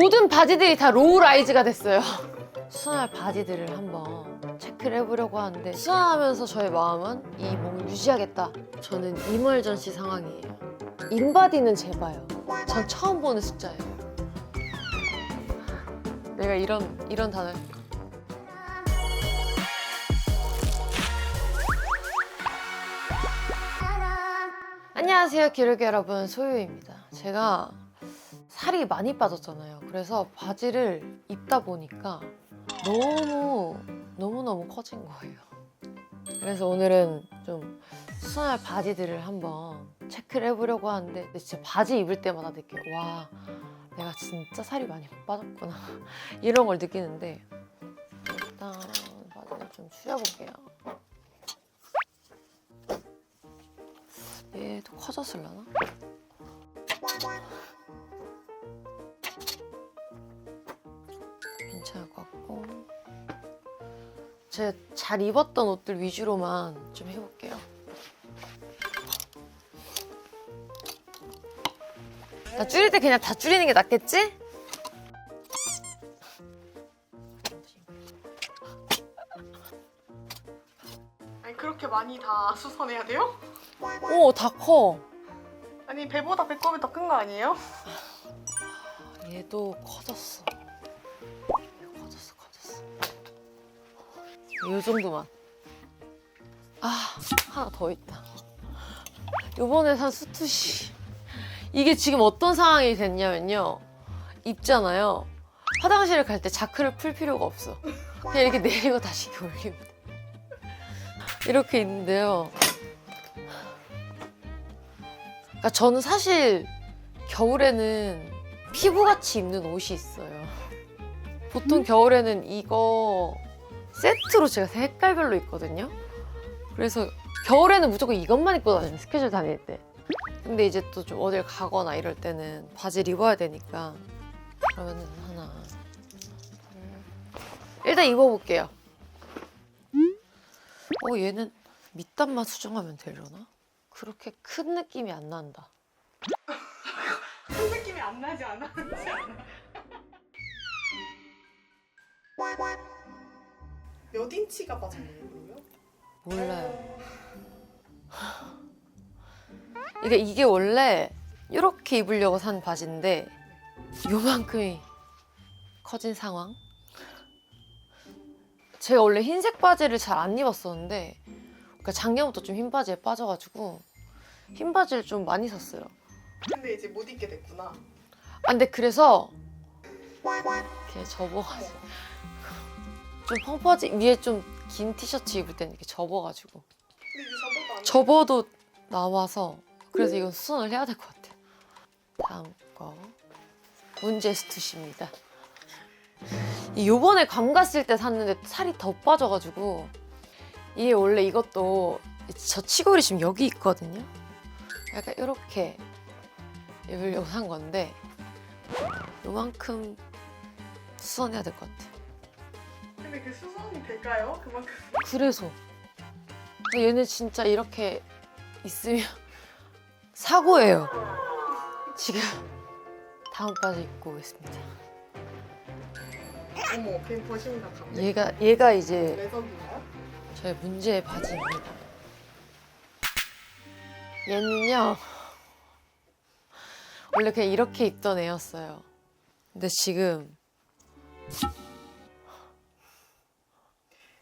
모든 바지들이 다 로우 라이즈가 됐어요. 수선할 바지들을 한번 체크를 해보려고 하는데 수선하면서 저의 마음은 이 몸을 유지하겠다. 저는 이멀전시 상황이에요. 인바디는 제봐요. 전 처음 보는 숫자예요. 내가 이런 이런 단어 안녕하세요 기르기 여러분 소유입니다 제가 살이 많이 빠졌잖아요. 그래서 바지를 입다 보니까 너무 너무너무 커진 거예요. 그래서 오늘은 좀 수선할 바지들을 한번 체크를 해보려고 하는데 진짜 바지 입을 때마다 느껴요. 와 내가 진짜 살이 많이 빠졌구나. 이런 걸 느끼는데 일단 바지를 좀 추려볼게요. 얘도 커졌을라나? 제가 잘 입었던 옷들 위주로만 좀 해볼게요 나 줄일 때 그냥 다 줄이는 게 낫겠지? 아니 그렇게 많이 다 수선해야 돼요? 오, 다 커. 아니 배보다 배꼽이 더 큰 거 아니에요? 얘도 커졌어. 이 정도만. 아, 하나 더 있다. 요번에 산 수투시. 이게 지금 어떤 상황이 됐냐면요. 입잖아요. 화장실을 갈 때 자크를 풀 필요가 없어. 그냥 이렇게 내리고 다시 이렇게 올리면 돼. 이렇게 있는데요. 그러니까 저는 사실 겨울에는 피부같이 입는 옷이 있어요. 보통 겨울에는 이거 세트로 제가 색깔별로 입거든요. 그래서 겨울에는 무조건 이것만 입고 다니는 스케줄 다닐 때. 근데 이제 또 좀 어딜 가거나 이럴 때는 바지를 입어야 되니까 그러면은 하나 둘. 일단 입어볼게요. 어 얘는 밑단만 수정하면 되려나? 그렇게 큰 느낌이 안 난다. 큰 느낌이 안 나지 않아? 몇 인치가 빠졌는 거예요? 몰라요. 이게 이게 원래 이렇게 입으려고 산 바지인데 요만큼이 커진 상황. 제가 원래 흰색 바지를 잘 안 입었었는데 그러니까 작년부터 좀 흰 바지에 빠져가지고 흰 바지를 좀 많이 샀어요. 근데 이제 못 입게 됐구나. 아 근데 그래서 이렇게 접어가지고 좀 펑퍼지 위에 좀 긴 티셔츠 입을 때는 이렇게 접어가지고 근데 접어도 나와서 그래서 이건 수선을 해야 될 것 같아요. 다음 거 문제 스투시입니다. 이 요번에 괌 갔을 때 샀는데 살이 더 빠져가지고 이게 원래 이것도 저 치골이 지금 여기 있거든요. 약간 이렇게 입으려고 산 건데 요만큼 수선해야 될 것 같아요. 근데 그 수선이 될까요? 그만큼 그래서 얘는 진짜 이렇게 있으면 사고예요. 지금 다음 바지 입고 오겠습니다. 어머 다 감네. 얘가 얘가 이제? 저의 문제의 바지입니다. 얘는요 원래 그냥 이렇게 입던 애였어요. 근데 지금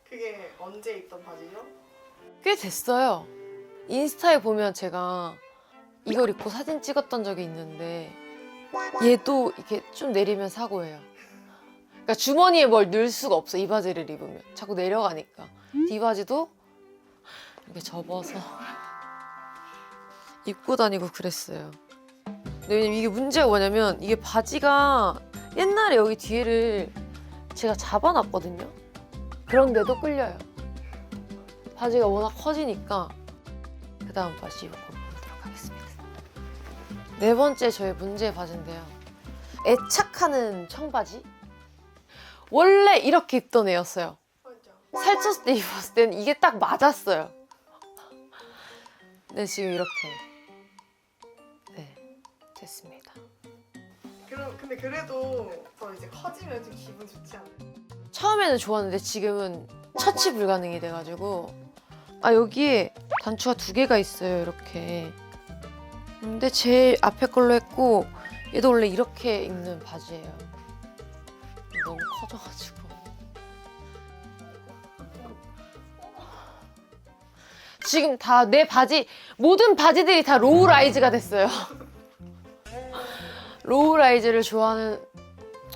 그게 언제 입던 바지죠? 꽤 됐어요. 인스타에 보면 제가 이걸 입고 사진 찍었던 적이 있는데 얘도 이렇게 좀 내리면 사고예요. 그러니까 주머니에 뭘 넣을 수가 없어 이 바지를 입으면 자꾸 내려가니까 이 바지도 이렇게 접어서 입고 다니고 그랬어요. 근데 이게 문제가 뭐냐면 이게 바지가 옛날에 여기 뒤에를 제가 잡아놨거든요. 그런데도 끌려요. 바지가 워낙 커지니까 그 다음 바지 입고 보도록 하겠습니다. 네 번째 저의 문제의 바지인데요. 애착하는 청바지. 원래 이렇게 입던 애였어요. 살쪘을 때 입었을 때는 이게 딱 맞았어요. 근데 지금 이렇게 네 됐습니다. 그럼 그럼 근데 그래도 더 이제 커지면 좀 기분 좋지 않아요? 처음에는 좋았는데 지금은 처치 불가능이 돼가지고. 아 여기에 단추가 두 개가 있어요 이렇게. 근데 제일 앞에 걸로 했고 얘도 원래 이렇게 입는 바지예요. 너무 커져가지고. 지금 다 내 바지 모든 바지들이 다 로우 라이즈가 됐어요. 로우 라이즈를 좋아하는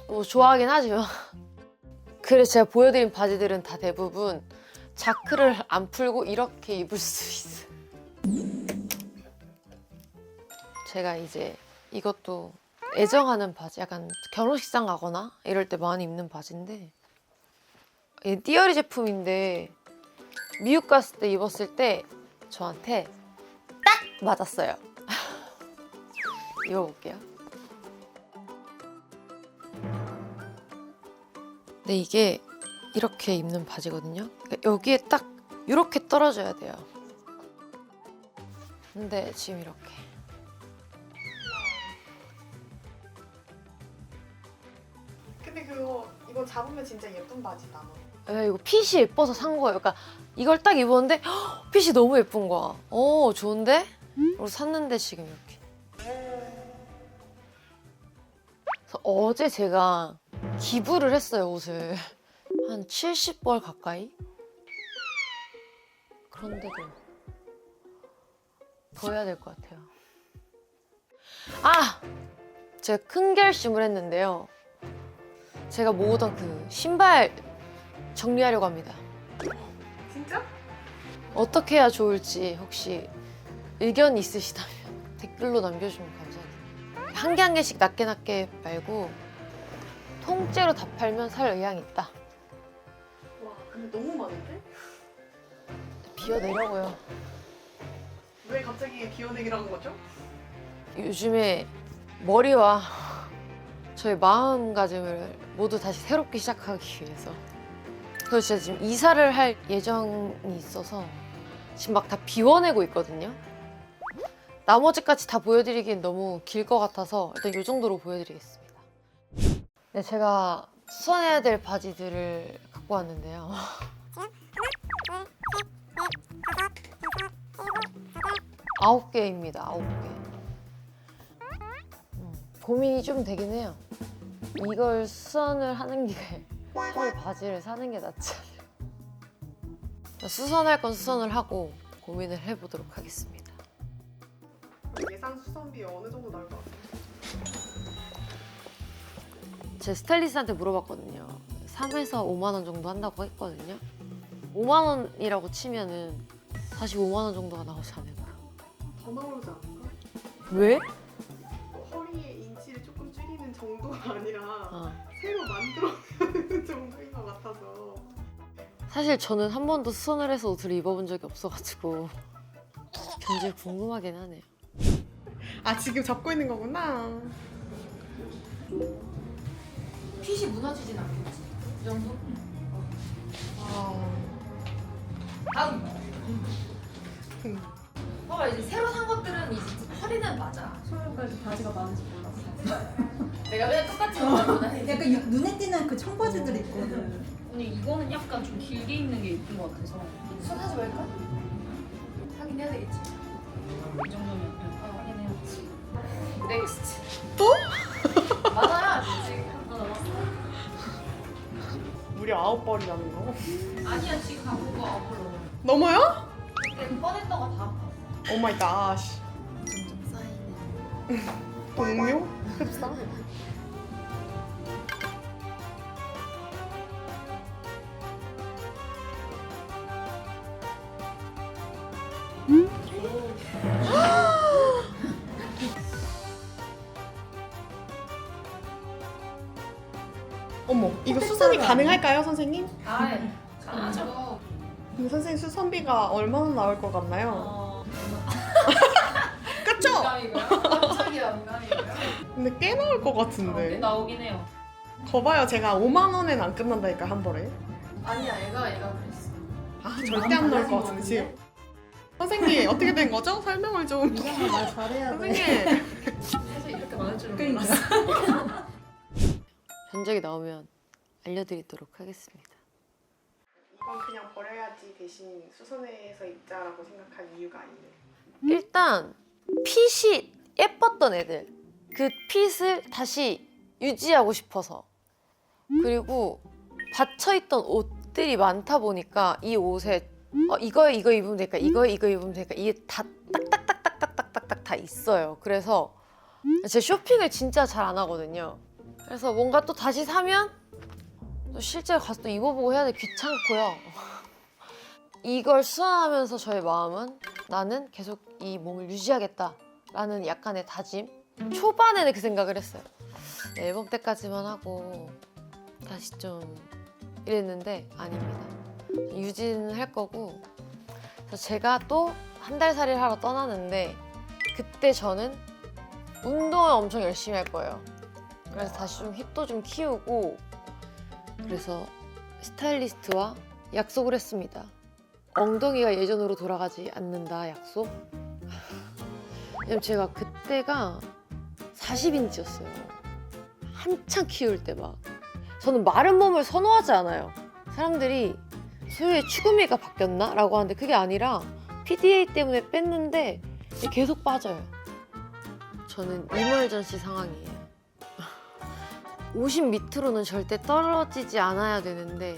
뭐 좋아하긴 하지만 그래서 제가 보여드린 바지들은 다 대부분 자크를 안 풀고 이렇게 입을 수 있어요. 제가 이제 이것도 애정하는 바지, 약간 결혼식장 가거나 이럴 때 많이 입는 바지인데 얘 띠어리 제품인데 미국 갔을 때 입었을 때 저한테 딱 맞았어요. 입어볼게요. 근데 이게 이렇게 입는 바지거든요. 그러니까 여기에 딱 이렇게 떨어져야 돼요. 근데 지금 이렇게. 근데 그거 이거 잡으면 진짜 예쁜 바지다. 에, 이거 핏이 예뻐서 산 거예요. 그러니까 이걸 딱 입었는데 헉, 핏이 너무 예쁜 거야. 어 좋은데? 그리고 샀는데 지금 이렇게. 그래서 어제 제가 기부를 했어요 옷을 한 70벌 가까이. 그런데도 더 해야 될 것 같아요. 아, 제가 큰 결심을 했는데요. 제가 모으던 그 신발 정리하려고 합니다. 진짜? 어떻게 해야 좋을지 혹시 의견 있으시다면 댓글로 남겨주시면 감사하겠습니다. 한 개 한 개씩 낮게 낮게 말고 통째로 다 팔면 살 의향이 있다. 와 근데 너무 많은데? 비워내려고요. 왜 갑자기 비워내기라는 거죠? 요즘에 머리와 저의 마음가짐을 모두 다시 새롭게 시작하기 위해서 그래서 제가 지금 이사를 할 예정이 있어서 지금 막 다 비워내고 있거든요 나머지까지 다 보여드리기엔 너무 길 것 같아서 일단 이 정도로 보여드리겠습니다 네, 제가 수선해야 될 바지들을 갖고 왔는데요 아홉 개입니다 아홉 개 음, 고민이 좀 되긴 해요. 이걸 수선을 하는 게 차라리 바지를 사는 게 낫지 않을까. 수선할 건 수선을 하고 고민을 해보도록 하겠습니다. 예상 수선비 어느 정도 나올 것 같아요? 제 스타일리스트한테 물어봤거든요. 3에서 5만 원 정도 한다고 했거든요. 5만 원이라고 치면은 45만 원 정도가 나오지 않을까. 더 나오지 않을까? 왜? 뭐 허리의 인치를 조금 줄이는 정도가 아니라 어. 새로 만들어내는 정도인 것 같아서 사실 저는 한 번도 수선을 해서 옷을 입어본 적이 없어가지고 굉장히 궁금하긴 하네요. 아 지금 잡고 있는 거구나 핏이 무너지진 않겠지? 이 정도? 아... 다음. 음. 봐봐 이제 새로 산 것들은 이제 허리는 맞아. 소유까지 바지가 많은지 몰랐어. 내가 맨날 똑같은 거 입고. 약간 유- 눈에 띄는 그 청바지들 있거든. 근데 이거는 약간 좀 길게 입는 게 예쁜 것 같아서 수선하지 말까? 하긴 해야 되겠지. 이 정도면 그냥 아, 확인해야지. 넥스트. 또? 맞아요. 지금? 무려 아홉 벌이라는 거 아니야 지금 거 앞으로. 넘어요? 근데 꺼냈던 거 다. 오 마이 갓 점점 쌓이네. 동료? 흡사? 어머 이거 수선이 가능할까요 선생님? 아, 가능하죠. 근데 선생님 수선비가 얼마나 나올 것 같나요? 어, 그쵸? 농담이고요. 깜짝이야, 농담이고요. 근데 꽤 나올 것 네, 같은데 나오긴 해요. 거봐요 제가 5만 원엔 안 끝난다니까 한 벌에 아니야 얘가 얘가 그랬어. 아 절대 안 나올 것 달라진 지금 선생님 어떻게 된 거죠? 설명을 좀 이런 거말 잘해야 돼. 선생님 그래서 이렇게 많을 줄은 그러니까. 몰랐어. 견적이 나오면 알려드리도록 하겠습니다. 이건 그냥 버려야지 대신 수선회에서 입자라고 생각한 이유가 아니에요. 일단 핏이 예뻤던 애들 그 핏을 다시 유지하고 싶어서 그리고 받쳐있던 옷들이 많다 보니까 이 옷에 어, 이거 이거 입으면 될까 이거 이거 입으면 될까 이게 다 딱딱딱딱딱딱딱 다 있어요. 그래서 제 쇼핑을 진짜 잘 안 하거든요. 그래서 뭔가 또 다시 사면 또 실제 가서 또 입어보고 해야 돼 귀찮고요 이걸 수선하면서 저의 마음은 나는 계속 이 몸을 유지하겠다라는 약간의 다짐. 초반에는 그 생각을 했어요. 네, 앨범 때까지만 하고 다시 좀 이랬는데 아닙니다. 유지는 할 거고. 그래서 제가 또 한 달 살이를 하러 떠나는데 그때 저는 운동을 엄청 열심히 할 거예요. 그래서 다시 좀 힙도 좀 키우고 그래서 스타일리스트와 약속을 했습니다. 엉덩이가 예전으로 돌아가지 않는다 약속. 왜냐면 제가 그때가 40인치였어요. 한창 키울 때 막. 저는 마른 몸을 선호하지 않아요. 사람들이 소유의 추구미가 바뀌었나? 라고 하는데 그게 아니라 PDA 때문에 뺐는데 계속 빠져요. 저는 이멀전시 상황이에요. 50 밑으로는 절대 떨어지지 않아야 되는데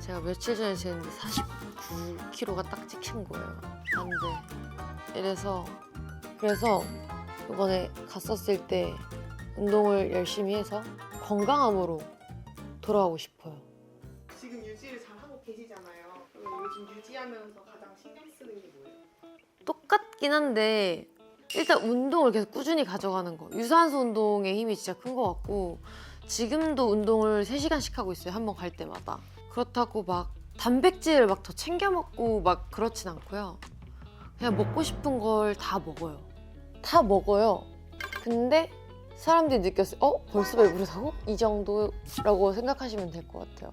제가 며칠 전에 쟀는데 49kg가 딱 찍힌 거예요. 안 돼. 이래서 그래서 이번에 갔었을 때 운동을 열심히 해서 건강함으로 돌아오고 싶어요. 지금 유지를 잘 하고 계시잖아요. 그럼 요즘 유지하면서 가장 신경 쓰는 게 뭐예요? 똑같긴 한데 일단 운동을 계속 꾸준히 가져가는 거. 유산소 운동의 힘이 진짜 큰 것 같고 지금도 운동을 3시간씩 하고 있어요. 한 번 갈 때마다. 그렇다고 막 단백질을 막더 챙겨 먹고 막 그렇진 않고요. 그냥 먹고 싶은 걸 다 먹어요. 다 먹어요. 근데 사람들이 느꼈어요. 어? 벌써 배부르다고? 이 정도라고 생각하시면 될 것 같아요.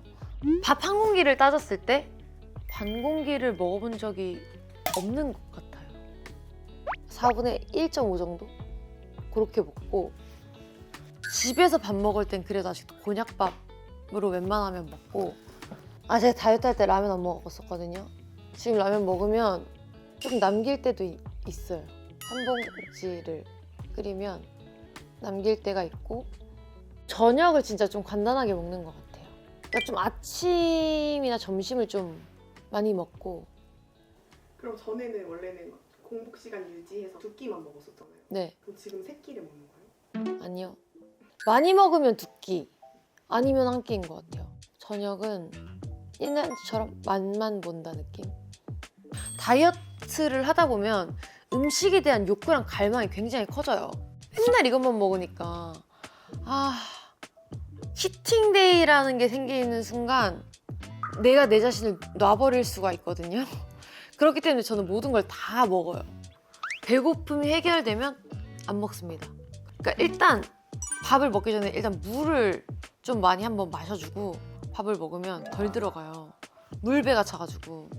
밥 한 공기를 따졌을 때 반 공기를 먹어본 적이 없는 것 같아요. 4분의 1.5 정도? 그렇게 먹고 집에서 밥 먹을 땐 그래도 아직도 곤약밥으로 웬만하면 먹고 아 제가 다이어트 할 때 라면 안 먹었었거든요. 지금 라면 먹으면 좀 남길 때도 이- 있어요. 한 봉지를 끓이면 남길 때가 있고 저녁을 진짜 좀 간단하게 먹는 것 같아요. 그러니까 좀 아침이나 점심을 좀 많이 먹고 그럼 전에는 원래는 공복 시간 유지해서 두 끼만 먹었었잖아요. 네 그럼 지금 세 끼를 먹는. 많이 먹으면 두 끼, 아니면 한 끼인 것 같아요. 저녁은 옛날처럼 맛만 본다 느낌? 다이어트를 하다 보면 음식에 대한 욕구랑 갈망이 굉장히 커져요. 맨날 이것만 먹으니까 아 치팅데이라는 게 생기는 순간 내가 내 자신을 놔버릴 수가 있거든요. 그렇기 때문에 저는 모든 걸 다 먹어요. 배고픔이 해결되면 안 먹습니다. 그러니까 일단 밥을 먹기 전에 일단 물을 좀 많이 한번 마셔주고 밥을 먹으면 덜 들어가요. 물배가 차가지고.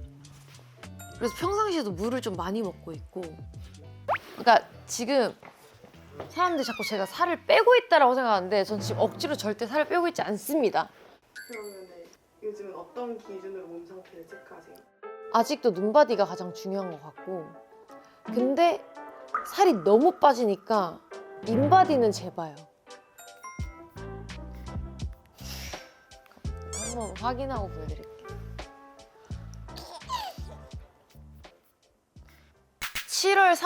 그래서 평상시에도 물을 좀 많이 먹고 있고. 그러니까 지금 사람들이 자꾸 제가 살을 빼고 있다라고 생각하는데 전 지금 억지로 절대 살을 빼고 있지 않습니다. 그러면은 요즘은 어떤 기준으로 몸 상태를 체크하세요? 아직도 눈바디가 가장 중요한 것 같고 근데 살이 너무 빠지니까 인바디는 재봐요 한번 확인하고 보여드릴게요 7월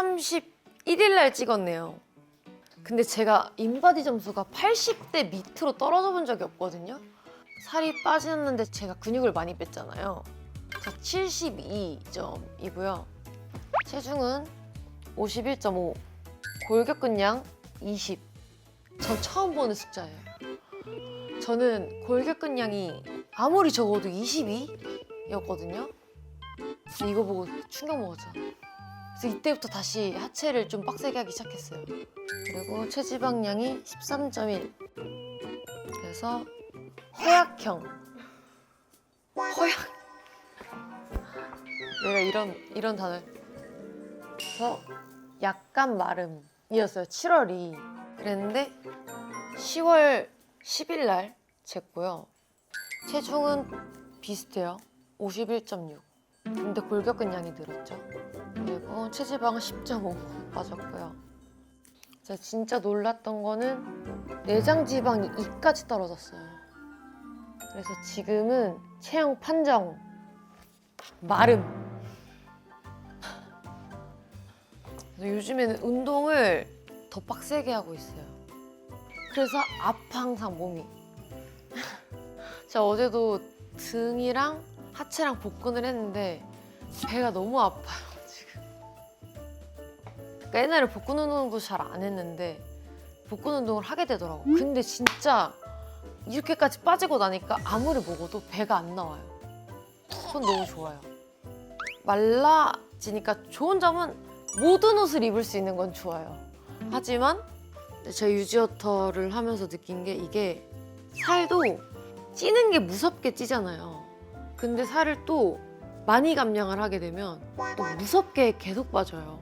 31일 날 찍었네요 근데 제가 인바디 점수가 80대 밑으로 떨어져 본 적이 없거든요 살이 빠졌는데 제가 근육을 많이 뺐잖아요 저 72점이고요. 체중은 51.5. 골격근량 20. 전 처음 보는 숫자예요. 저는 골격근량이 아무리 적어도 22였거든요. 이거 보고 충격 먹었죠. 그래서 이때부터 다시 하체를 좀 빡세게 하기 시작했어요. 그리고 체지방량이 13.1. 그래서 허약형. 허약. 내가 이런 이런 단어 그래서 약간 마름이었어요 7월이 그랬는데 10월 10일 날 쟀고요. 체중은 비슷해요. 51.6. 근데 골격근량이 늘었죠. 그리고 체지방은 10.5 빠졌고요. 제가 진짜 놀랐던 거는 내장 지방이 2까지 떨어졌어요. 그래서 지금은 체형 판정 마름. 그래서 요즘에는 운동을 더 빡세게 하고 있어요. 그래서 아파 항상 몸이. 제가 어제도 등이랑 하체랑 복근을 했는데 배가 너무 아파요 지금. 그러니까 옛날에 복근 운동도 잘 안 했는데 복근 운동을 하게 되더라고. 근데 진짜 이렇게까지 빠지고 나니까 아무리 먹어도 배가 안 나와요. 그건 너무 좋아요. 말라지니까 좋은 점은 모든 옷을 입을 수 있는 건 좋아요. 하지만 제가 유지어터를 하면서 느낀 게 이게 살도 찌는 게 무섭게 찌잖아요. 근데 살을 또 많이 감량을 하게 되면 또 무섭게 계속 빠져요.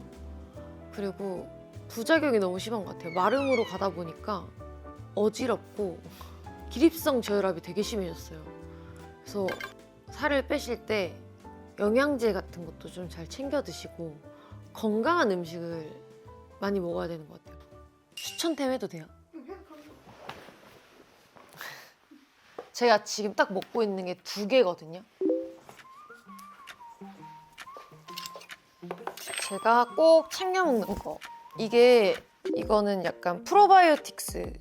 그리고 부작용이 너무 심한 것 같아요. 마름으로 가다 보니까 어지럽고 기립성 저혈압이 되게 심해졌어요. 그래서 살을 빼실 때 영양제 같은 것도 좀 잘 챙겨 드시고 건강한 음식을 많이 먹어야 되는 것 같아요. 추천템 해도 돼요? 제가 지금 딱 먹고 있는 게 두 개거든요. 제가 꼭 챙겨 먹는 거. 이게 이거는 약간 프로바이오틱스.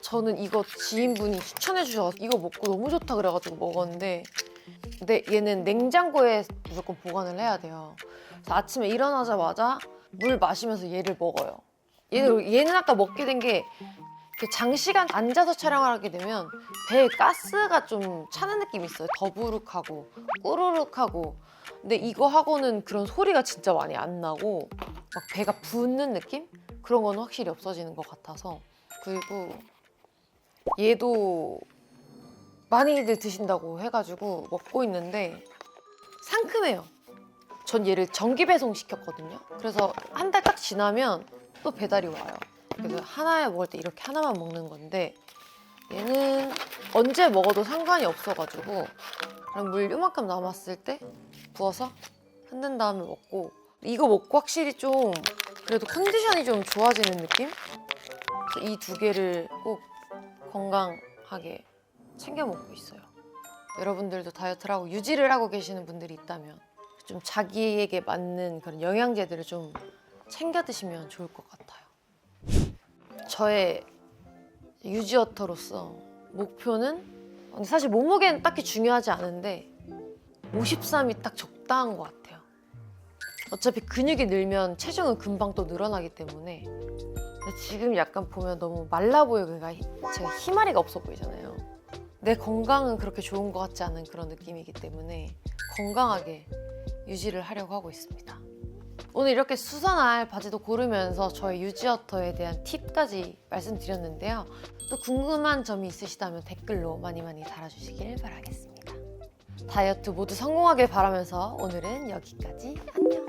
저는 이거 지인분이 추천해 주셔서 이거 먹고 너무 좋다 그래가지고 먹었는데 근데 얘는 냉장고에 무조건 보관을 해야 돼요. 그래서 아침에 일어나자마자 물 마시면서 얘를 먹어요. 얘는, 얘는 아까 먹게 된 게 장시간 앉아서 촬영을 하게 되면 배에 가스가 좀 차는 느낌이 있어요. 더부룩하고 꾸르륵하고. 근데 이거 하고는 그런 소리가 진짜 많이 안 나고 막 배가 붓는 느낌? 그런 건 확실히 없어지는 것 같아서. 그리고 얘도 많이들 드신다고 해가지고 먹고 있는데 상큼해요. 전 얘를 정기 배송 시켰거든요. 그래서 한 달 딱 지나면 또 배달이 와요. 그래서 하나에 먹을 때 이렇게 하나만 먹는 건데 얘는 언제 먹어도 상관이 없어가지고 그럼 물 요만큼 남았을 때 부어서 흔든 다음에 먹고 이거 먹고 확실히 좀 그래도 컨디션이 좀 좋아지는 느낌? 이 두 개를 꼭 건강하게 챙겨 먹고 있어요. 여러분들도 다이어트를 하고 유지를 하고 계시는 분들이 있다면 좀 자기에게 맞는 그런 영양제들을 좀 챙겨 드시면 좋을 것 같아요. 저의 유지어터로서 목표는 사실 몸무게는 딱히 중요하지 않은데 53이 딱 적당한 것 같아요. 어차피 근육이 늘면 체중은 금방 또 늘어나기 때문에 지금 약간 보면 너무 말라 보이고 그러니까 히- 제가 희마리가 없어 보이잖아요. 내 건강은 그렇게 좋은 것 같지 않은 그런 느낌이기 때문에 건강하게 유지를 하려고 하고 있습니다. 오늘 이렇게 수선할 바지도 고르면서 저의 유지어터에 대한 팁까지 말씀드렸는데요. 또 궁금한 점이 있으시다면 댓글로 많이 많이 달아주시길 바라겠습니다. 다이어트 모두 성공하길 바라면서 오늘은 여기까지 안녕!